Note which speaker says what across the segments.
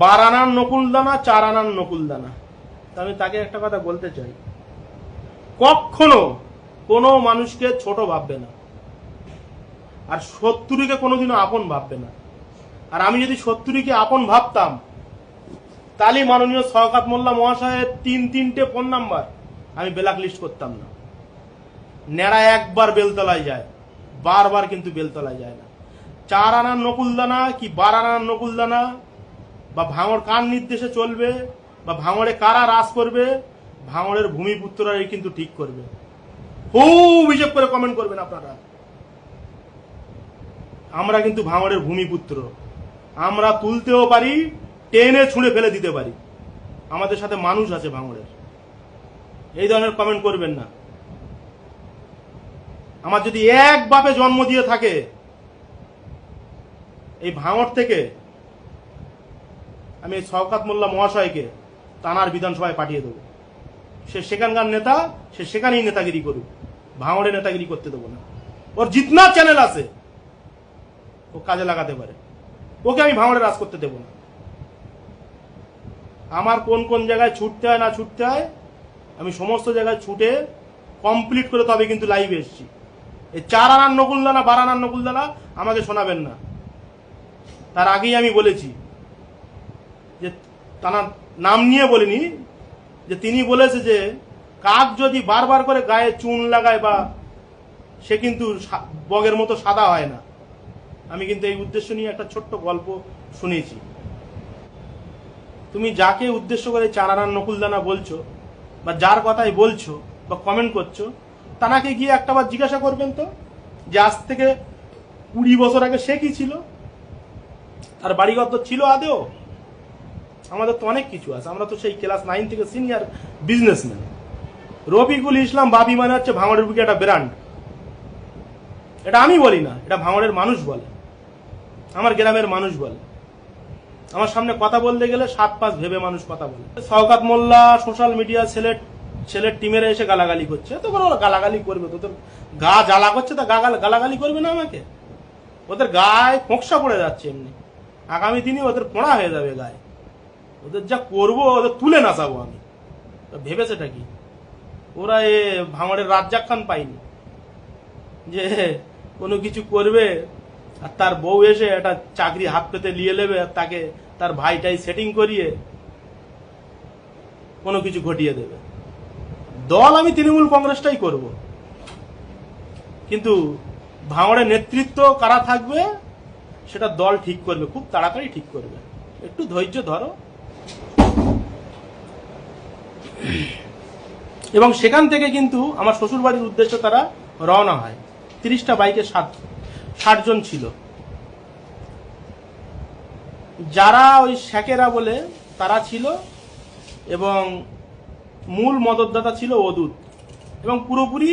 Speaker 1: বার আনার নকুল দানা চার আনার নকুল দানা আমি তাকে একটা কথা বলতে চাই। কখনো কোনো মানুষকে ছোট ভাববে না। আর শত্রুকে কোনোদিনও আপন ভাববে না। আর আমি যদি শত্রুকে আপন ভাবতাম, তাহলে মাননীয় শওকাত মোল্লা মহাশয়ের তিন তিনটে ফোন নাম্বার আমি ব্ল্যাক লিস্ট করতাম না। নেড়া একবার বেলতলায় যায়, বারবার কিন্তু বেলতলায় যায় না। চার আনার নকুলদানা কি বার আনার নকুলদানা? বা ভাঙড় কার নির্দেশে চলবে, বা ভাঙড়ে কারা রাজ করবে ভাঙড়ের ভূমিপুত্ররাই কিন্তু ঠিক করবে। খুব হিসেব করে কমেন্ট করবেন আপনারা। আমরা কিন্তু ভাঙড়ের ভূমিপুত্র। আমরা তুলতেও পারি, টেনে ছুঁড়ে ফেলে দিতে পারি। আমাদের সাথে মানুষ আছে ভাঙড়ের এই ধরনের কমেন্ট করবেন না। আমার যদি এক বাপে জন্ম দিয়ে থাকে, এই ভাঙড় থেকে আমি এই শওকাত মোল্লা মহাশয়কে তানার বিধানসভায় পাঠিয়ে দেবো। সে সেখানকার নেতা, সে সেখানেই নেতাগিরি করুক। ভাঙড়ে নেতাগিরি করতে দেবো না। ওর জিতনা চ্যানেল আছে। ও কাজে লাগাতে পারে। ওকে আমি ভাঙড়ে রাজ করতে দেবো না। আমার কোন কোন জায়গায় ছুটতে হয়, না ছুটতে হয়, আমি সমস্ত জায়গায় ছুটে কমপ্লিট করে তবে কিন্তু লাইভে এসেছি। এই চার আনার নকুলদানা, বার আনার নকুলদানা আমাকে শোনাবেন না। তার আগেই আমি বলেছি তার নাম নিয়ে বলিনি, যে তিনি বলেছে যে কাক যদি বারবার করে গায়ে চুন লাগায় বা সে কিন্তু বগের মতো সাদা হয় না। আমি কিন্তু এই উদ্দেশ্য নিয়ে একটা ছোট্ট গল্প শুনেছি। তুমি যাকে উদ্দেশ্য করে চারানার নকুলদানা বলছো, বা যার কথাই বলছো, বা কমেন্ট করছ, তানাকে গিয়ে একটাবার জিজ্ঞাসা করবেন তো, যে আজ থেকে কুড়ি বছর আগে সে কি ছিল? তার বাড়িঘর তো ছিল আদেও আমাদের তো অনেক কিছু আছে। আমরা তো সেই ক্লাস নাইন থেকে সিনিয়র বিজনেসম্যান রফিকুল ইসলাম বাপি মানে হচ্ছে ভাঙড়ের বুকে একটা ব্র্যান্ড এটা আমি বলি না, এটা ভাঙড়ের মানুষ বলে। আমার গ্রামের মানুষ বলে। আমার সামনে কথা বলতে গেলে সাত পাঁচ ভেবে মানুষ কথা বলে। শওকাত মোল্লা সোশ্যাল মিডিয়া ছেলের ছেলের টিমের এসে গালাগালি করছে। তো কোনো গালাগালি করবে, তো তোর গা জ্বালা করছে, তা গা গালাগালি করবে না আমাকে? ওদের গায়ে ফোঁকসা পড়ে যাচ্ছে এমনি। আগামী দিনে ওদের পোড়া হয়ে যাবে গায়ে। ওদের যা করব, ওদের তুলে নাচাবো আমি। তা ভেবেছেটা কি? ওরা এ ভাঙড়ের রাজ্জাক খান পায়নি। যে কোনো কিছু করবে, আর তার বউ এসে একটা চাকরি হাত পেতে নিয়ে নেবে, আর তাকে তার ভাইটাই সেটিং করিয়ে কোনো কিছু ঘটিয়ে দেবে। দল আমি তৃণমূল কংগ্রেসটাই করব। কিন্তু ভাঙড়ের নেতৃত্ব কারা থাকবে, সেটা দল ঠিক করবে, খুব তাড়াতাড়ি ঠিক করবে। একটু ধৈর্য ধরো। এবং সেখান থেকে কিন্তু আমার শ্বশুর বাড়ির উদ্দেশ্যে তারা রওনা হয়। তিরিশটা বাইকে সাত, ষাট জন ছিল। যারা ওই শেকেরা বলে তারা ছিল এবং মূল মদতদাতা ছিল অদূত এবং পুরোপুরি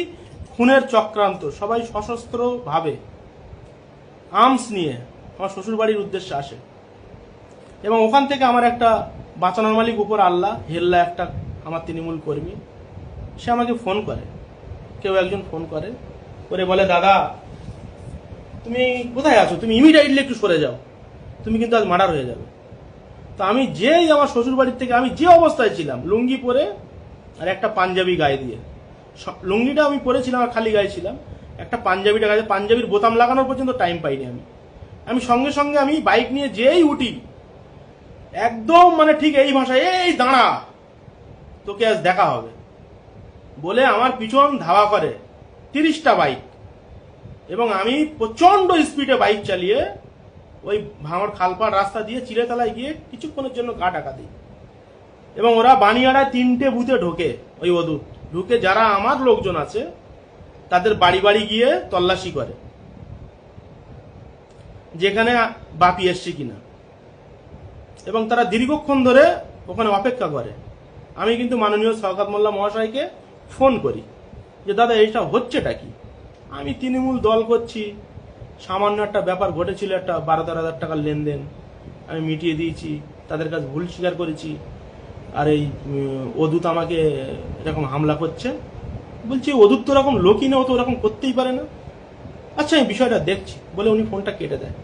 Speaker 1: খুনের চক্রান্ত, সবাই সশস্ত্র ভাবে আর্মস নিয়ে আমার শ্বশুর বাড়ির উদ্দেশ্যে আসে। এবং ওখান থেকে আমার একটা বাঁচানোর মালিক উপর আল্লাহ হেল্লা একটা আমার তৃণমূল কর্মী, সে আমাকে ফোন করে। কেউ একজন ফোন করে করে বলে, দাদা, তুমি কোথায় আছো? তুমি ইমিডিয়েটলি একটু সরে যাও। তুমি কিন্তু আজ মার্ডার হয়ে যাবে। তো আমি যেই আমার শ্বশুর বাড়ির থেকে আমি যে অবস্থায় ছিলাম, লুঙ্গি পরে আর একটা পাঞ্জাবি গায়ে দিয়ে। লুঙ্গিটা আমি পরেছিলাম আর খালি গায়ে ছিলাম। একটা পাঞ্জাবিটা গায়ে পাঞ্জাবির বোতাম লাগানোর পর্যন্ত টাইম পাইনি আমি। আমি সঙ্গে সঙ্গে আমি বাইক নিয়ে যেই উঠি, একদম মানে ঠিক এই ভাষায়, এই দাঁড়া তোকে আজ দেখা হবে। বলে আমার পিছন ধাওয়া করে তিরিশটা বাইক। এবং আমি প্রচণ্ড স্পিডে বাইক চালিয়ে ওই ভাঙর খালপাড় রাস্তা দিয়ে চিড়েতলায় গিয়ে কিছুক্ষণের জন্য গা টাকা দিই। এবং ওরা বানিয়াড়ায় তিনটে বুথে ঢোকে ওই অদূত ঢুকে যারা আমার লোকজন আছে, তাদের বাড়ি বাড়ি গিয়ে তল্লাশি করে। যেখানে বাপি এসছে কিনা। এবং তারা দীর্ঘক্ষণ ধরে ওখানে অপেক্ষা করে। আমি কিন্তু মাননীয় শওকাত মোল্লা মহাশয়কে ফোন করি যে, দাদা, এইটা হচ্ছেটা কি? আমি তৃণমূল দল করছি। সামান্য একটা ব্যাপার ঘটেছিল, একটা বারো তেরো হাজার টাকার লেনদেন। আমি মিটিয়ে দিয়েছি, তাদের কাছে ভুল স্বীকার করেছি। আর এই অদূত আমাকে এরকম হামলা করছে। বলছি, অদূত তো ওরকম লোকই না ও তো ওরকম করতেই পারে না। আচ্ছা আমি বিষয়টা দেখছি, বলে উনি ফোনটা কেটে দেয়।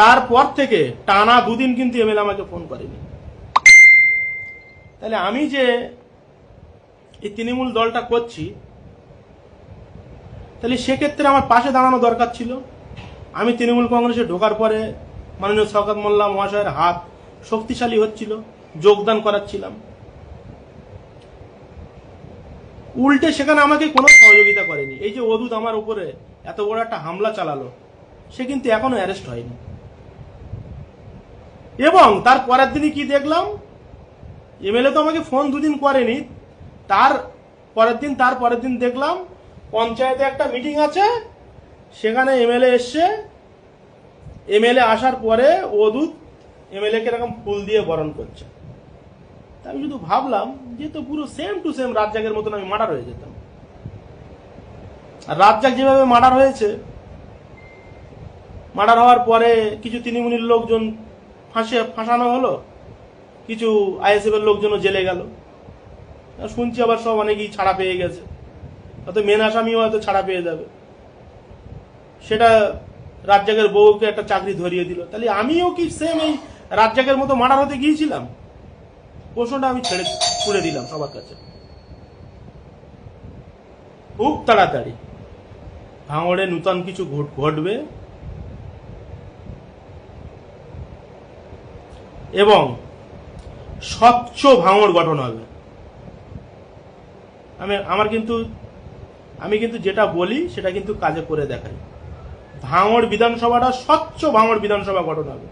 Speaker 1: তারপর থেকে টানা দুদিন কিন্তু এমএলএ আমাকে ফোন করেনি। তাহলে আমি যে এই তৃণমূল দলটা করছি, তাহলে সেক্ষেত্রে আমার পাশে দাঁড়ানো দরকার ছিল। আমি তৃণমূল কংগ্রেসে ঢোকার পরে মাননীয় শওকত মোল্লা মহাশয়ের হাত শক্তিশালী হচ্ছিল, যোগদান করাচ্ছিলাম উল্টে সেখানে আমাকে কোনো সহযোগিতা করেনি। এই যে অদূত আমার উপরে এত বড় একটা হামলা চালালো, সে কিন্তু এখনও অ্যারেস্ট হয়নি। এবং তার পরের দিনই কি দেখলাম? এমএলএ তো আমাকে ফোন দুদিন করেনি। তার পরের দিন, তার পরের দিন দেখলাম পঞ্চায়েতে একটা মিটিং আছে। সেখানে এমএলএ এসছে। এমএলএ আসার পরে অদূত এমএলএ কে এরকম ফুল দিয়ে বরণ করছে। আমি শুধু ভাবলাম যে তো পুরো সেম টু সেম রাজ্জাকের মতন আমি মার্ডার হয়ে যেতাম। আর রাজ্জাক যেভাবে মার্ডার হয়েছে মার্ডার হওয়ার পরে কিছু তৃণমূলের লোকজন ফাঁসে, ফাঁসানো হলো। কিছু আইএসএফ এর লোকজনও জেলে গেল। শুনছি আবার সব অনেকেই ছাড়া পেয়ে গেছে। হয়তো মেন আসামিও হয়তো ছাড়া পেয়ে যাবে। সেটা রাজ্জাকের বউকে একটা চাকরি ধরিয়ে দিল। তাহলে আমিও কি সেম এই রাজ্জাকের মতো মার্ডার হতে গিয়েছিলাম? প্রশ্নটা আমি ছেড়ে ছুড়ে দিলাম সবার কাছে। খুব তাড়াতাড়ি। ভাঙড়ে নূতন কিছু ঘটবে। এবং স্বচ্ছ ভাঙড় গঠন হবে। আমি, আমার কিন্তু, আমি কিন্তু যেটা বলি, সেটা কিন্তু কাজে করে দেখাই ভাঙড় বিধানসভাটা স্বচ্ছ ভাঙড় বিধানসভা গঠন হবে।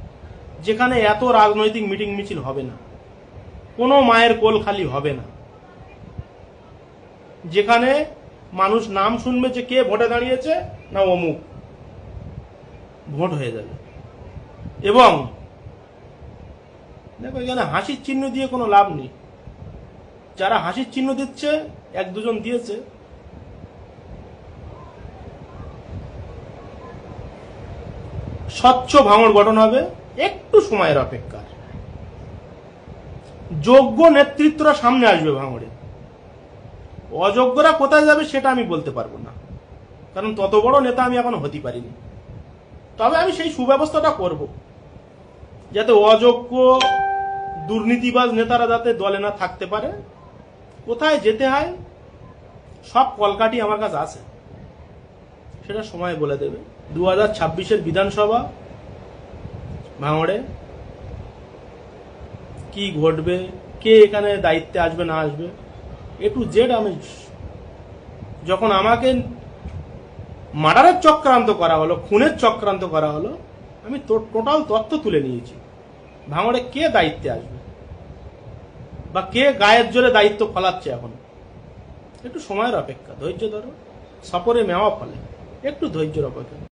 Speaker 1: যেখানে এত রাজনৈতিক মিটিং মিছিল হবে না। কোনো মায়ের কোল খালি হবে না। যেখানে মানুষ নাম শুনবে যে কে ভোটে দাঁড়িয়েছে, না অমুক। ভোট হয়ে যাবে। এবং দেখো, এখানে হাসির চিহ্ন দিয়ে কোনো লাভ নেই। যারা হাসির চিহ্ন দিচ্ছে, এক দুজন দিয়েছে। স্বচ্ছ ভাঙড় গঠন হবে, একটু সময়ের অপেক্ষার। যোগ্য নেতৃত্বরা সামনে আসবে ভাঙড়ে। অযোগ্যরা কোথায় যাবে সেটা আমি বলতে পারব না। কারণ তত বড় নেতা আমি এখন হতে পারিনি। তবে আমি সেই সুব্যবস্থাটা করব। যাতে অযোগ্য দুর্নীতিবাজ নেতারা যাতে দলে না থাকতে পারে, কোথায় যেতে হয়, সব কলকাটি আমার কাছে আছে। সেটা সময় বলে দেবে। দু হাজার ছাব্বিশের বিধানসভা ভাঙড়ে কি ঘটবে, কে এখানে দায়িত্বে আসবে, না আসবে, এ টু জেড আমি যখন আমাকে মার্ডারের চক্রান্ত করা হলো, খুনের চক্রান্ত করা হলো, আমি টোটাল তথ্য তুলে নিয়েছি। ভাঙড়ে কে দায়িত্বে আসবে? বা কে গায়ের জোরে দায়িত্ব ফলাচ্ছে এখন? একটু সময়ের অপেক্ষা, ধৈর্য ধরো। সফরে মেওয়া ফলে। একটু ধৈর্যের অপেক্ষা।